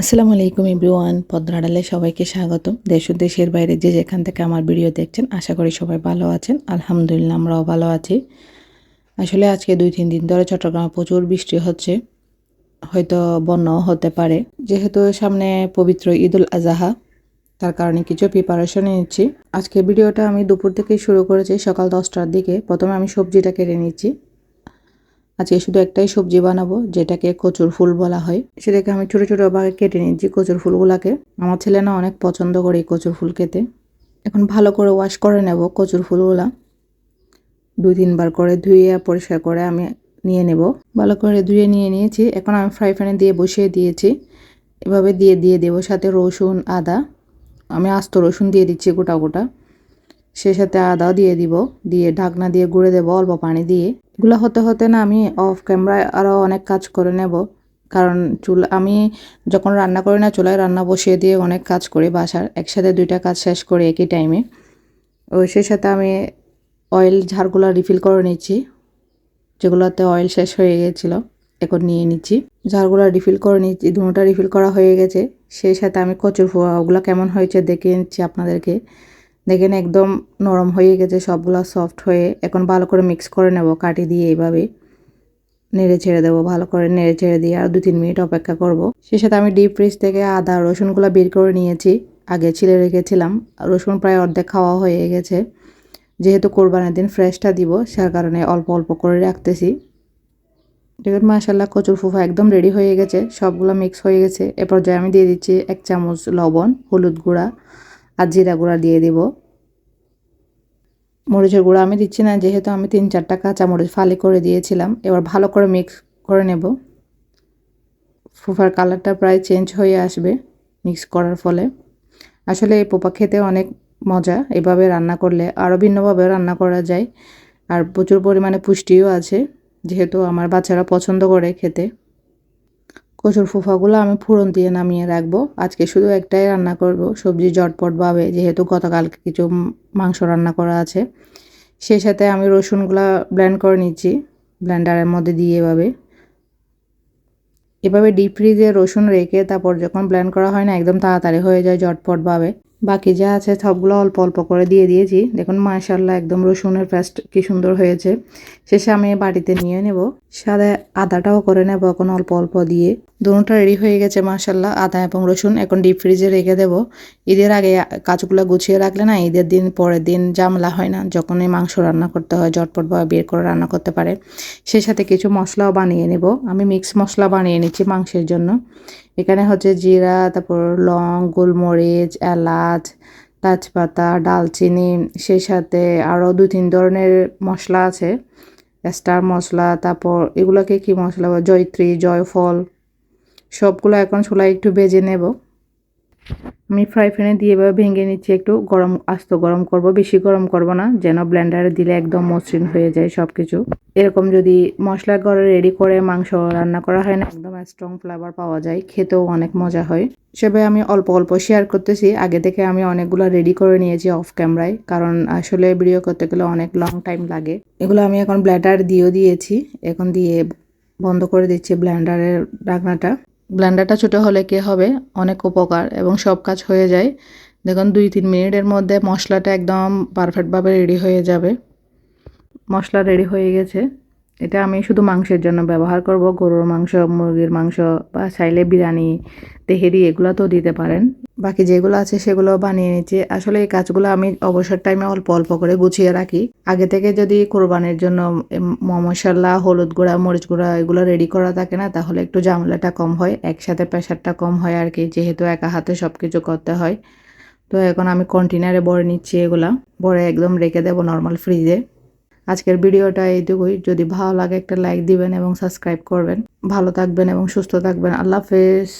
আসসালামু আলাইকুম এভরিওয়ান পদ্মাডালে সবাইকে স্বাগতম। দেশ দেশের বাইরে যে যেখান থেকে আমার ভিডিও দেখছেন, আশা করি সবাই ভালো আছেন। আলহামদুলিল্লাহ, আমরাও ভালো আছি। আসলে আজকে দুই, তিন দিন ধরে চট্টগ্রামে প্রচুর বৃষ্টি হচ্ছে। হয়তো বন্যাও হতে পারে। যেহেতু সামনে পবিত্র ঈদুল আজহা, তার কারণে কিছু প্রিপারেশন নিচ্ছি। আজকে ভিডিওটা আমি দুপুর থেকেই শুরু করেছি, সকাল দশটার দিকে। প্রথমে আমি সবজিটা কেটে নিচ্ছি। আজকে শুধু একটাই সবজি বানাবো, যেটাকে কচুর ফুল বলা হয়। সেটাকে আমি ছোটো ছোটো ভাগে কেটে নিচ্ছি কচুর ফুলগুলাকে। আমার ছেলে না অনেক পছন্দ করে এই কচুর ফুল খেতে। এখন ভালো করে ওয়াশ করে নেব কচুর ফুলগুলা। দুই তিনবার করে ধুয়ে, পরিষ্কার করে আমি নিয়ে নেব। ভালো করে ধুয়ে নিয়ে নিয়েছি। এখন আমি ফ্রাই প্যানে দিয়ে বসিয়ে দিয়েছি। এভাবে দিয়ে দিয়ে দেবো সাথে রসুন, আদা। আমি আস্ত রসুন দিয়ে দিচ্ছি গোটা গোটা। সে সাথে আদাও দিয়ে দিব, দিয়ে ঢাকনা দিয়ে গুঁড়ে দেবো অল্প পানি দিয়ে। এগুলো হতে হতে না আমি অফ ক্যামেরায় আরও অনেক কাজ করে নেব। কারণ চুল, আমি যখন রান্না করি না, চুলায় রান্না বসিয়ে দিয়ে অনেক কাজ করি বাসার, একসাথে দুইটা কাজ শেষ করি একই টাইমে ও সেই সাথে আমি অয়েল ঝাড়গুলো রিফিল করে নিচ্ছি, যেগুলোতে অয়েল শেষ হয়ে গেছিল, এখন নিয়ে নিচ্ছি। ঝাড়গুলো রিফিল করে নিচ্ছি দুটোটা রিফিল করা হয়ে গেছে। সেই সাথে আমি কচুর ওগুলো কেমন হয়েছে দেখে নিচ্ছি আপনাদেরকে। দেখেন একদম নরম হয়ে গেছে, সবগুলো সফট হয়ে। এখন ভালো করে মিক্স করে নেব, কাটি দিয়ে এইভাবে নেড়ে ছেড়ে দেবো, ভালো করে নেড়ে ছেড়ে দিয়ে আর দু তিন মিনিট অপেক্ষা করব। সে সাথে আমি ডিপ ফ্রিজ থেকে আদা, রসুনগুলো বের করে নিয়েছি। আগে ছিলে রেখেছিলাম, রসুন প্রায় অর্ধেক খাওয়া হয়ে গেছে। যেহেতু কোরবানের দিন ফ্রেশটা দিব, সের কারণে অল্প অল্প করে রাখতেছি। দেখুন মাসাল্লাহ কচুর ফুফা একদম রেডি হয়ে গেছে, সবগুলো মিক্স হয়ে গেছে। এরপর যে আমি দিয়ে দিচ্ছি এক চামচ লবণ, হলুদ গুঁড়া। আর জিরা গুঁড়া দিয়ে দিব। মরিচের গুঁড়া আমি দিচ্ছি না, যেহেতু আমি তিন চারটা কাঁচা মরিচ ফালি করে দিয়েছিলাম। এবার ভালো করে মিক্স করে নেব। ফুফার কালারটা প্রায় চেঞ্জ হয়ে আসবে মিক্স করার ফলে। আসলে এই পোপা খেতে অনেক মজা, এভাবে রান্না করলে আরও ভিন্নভাবে রান্না করা যায়। আর প্রচুর পরিমাণে পুষ্টিও আছে, যেহেতু আমার বাচ্চারা পছন্দ করে খেতে। কচুর ফুফাগুলো আমি ফোড়ন দিয়ে নামিয়ে রাখব। আজকে শুধু একটাই রান্না করব, সবজি জটপটভাবে যেহেতু গতকাল কিছু মাংস রান্না করা আছে। সেই সাথে আমি রসুনগুলো ব্লেন্ড করে নিচ্ছি ব্লেন্ডারের মধ্যে দিয়ে এভাবে। এভাবে ডিপ ফ্রিজে রসুন রেখে তারপর যখন ব্লেন্ড করা হয় না, একদম তাড়াতাড়ি হয়ে যায় জটপটভাবে বাকি যা আছে সবগুলো অল্প অল্প করে দিয়ে দিয়েছি। দেখুন মাশাল্লাহ একদম রসুনের পেস্ট কি সুন্দর হয়েছে। শেষে আমি বাড়িতে নিয়ে নেব। সাদা আদাটাও করে নেব এখন অল্প অল্প দিয়ে। দুটা রেডি হয়ে গেছে মাশাল্লাহ আদা এবং রসুন এখন ডিপ ফ্রিজে রেখে দেব। ঈদের আগে কাজগুলো গুছিয়ে রাখলে না, ঈদের দিন পরের দিন জামলা হয় না যখনই মাংস রান্না করতে হয় জটপট বা বের করে রান্না করতে পারে। সেই সাথে কিছু মশলাও বানিয়ে নেব। আমি মিক্স মশলা বানিয়ে নিচ্ছি মাংসের জন্য। এখানে হচ্ছে জিরা, তারপর লং, গোলমরিচ, এলাচ তেজপাতা, ডালচিনি, সেই সাথে আরও দু তিন ধরনের মশলা আছে। স্টার মশলা, তারপর এগুলোকে কি মশলা জয়ত্রী, জয়ফল, সবগুলো এখন চুলায় একটু ভেজে নেব। আমি ফ্রাই প্যানে দিয়ে এভাবে ভেঙে নিচ্ছি, একটু গরম, আস্ত গরম করব, বেশি গরম করব না, যেন ব্লেন্ডারে দিলে একদম মসৃণ হয়ে যায় সব কিছু এরকম যদি মশলা করে রেডি করে মাংস রান্না করা হয় না, একদম স্ট্রং ফ্লেভার পাওয়া যায়, খেতেও অনেক মজা হয়। সেভাবে আমি অল্প অল্প শেয়ার করতেছি, আগে থেকে আমি অনেকগুলো রেডি করে নিয়েছি অফ ক্যামেরায় কারণ আসলে ভিডিও করতে গেলে অনেক লং টাইম লাগে। এগুলো আমি এখন ব্ল্যান্ডার দিয়েও দিয়েছি, এখন দিয়ে বন্ধ করে দিচ্ছি ব্ল্যান্ডারের ঢাকনাটা ব্লেন্ডারটা ছোটো হলে কে হবে? অনেক উপকার এবং সব কাজ হয়ে যায়। দেখুন, দুই তিন মিনিটের মধ্যে মশলাটা একদম পারফেক্টভাবে রেডি হয়ে যাবে। মশলা রেডি হয়ে গেছে। এটা আমি শুধু মাংসের জন্য ব্যবহার করব। গরুর মাংস, মুরগির মাংস বা চাইলে বিরিয়ানি, তেহেরি এগুলো তো দিতে পারেন। বাকি যেগুলো আছে সেগুলো বানিয়ে নিচ্ছি। আসলে এই কাজগুলো আমি অবসর টাইমে অল্প অল্প করে গুছিয়ে রাখি। আগে থেকে যদি কোরবানির জন্য মশলা, হলুদ গুঁড়া, মরিচ গুঁড়া এগুলো রেডি করা থাকে না, তাহলে একটু জামলাটা কম হয়, একসাথে প্রেশারটা কম হয় আর কি, যেহেতু একা হাতে সব কিছু করতে হয়। তো এখন আমি কন্টেনারে ভরে নিচ্ছি এগুলা। ভরে একদম রেখে দেবো নর্মাল ফ্রিজে আজকের ভিডিওটা এইটুকুই। যদি ভালো লাগে একটা লাইক দিবেন এবং সাবস্ক্রাইব করবেন। ভালো থাকবেন এবং সুস্থ থাকবেন। আল্লাহ হাফেজ।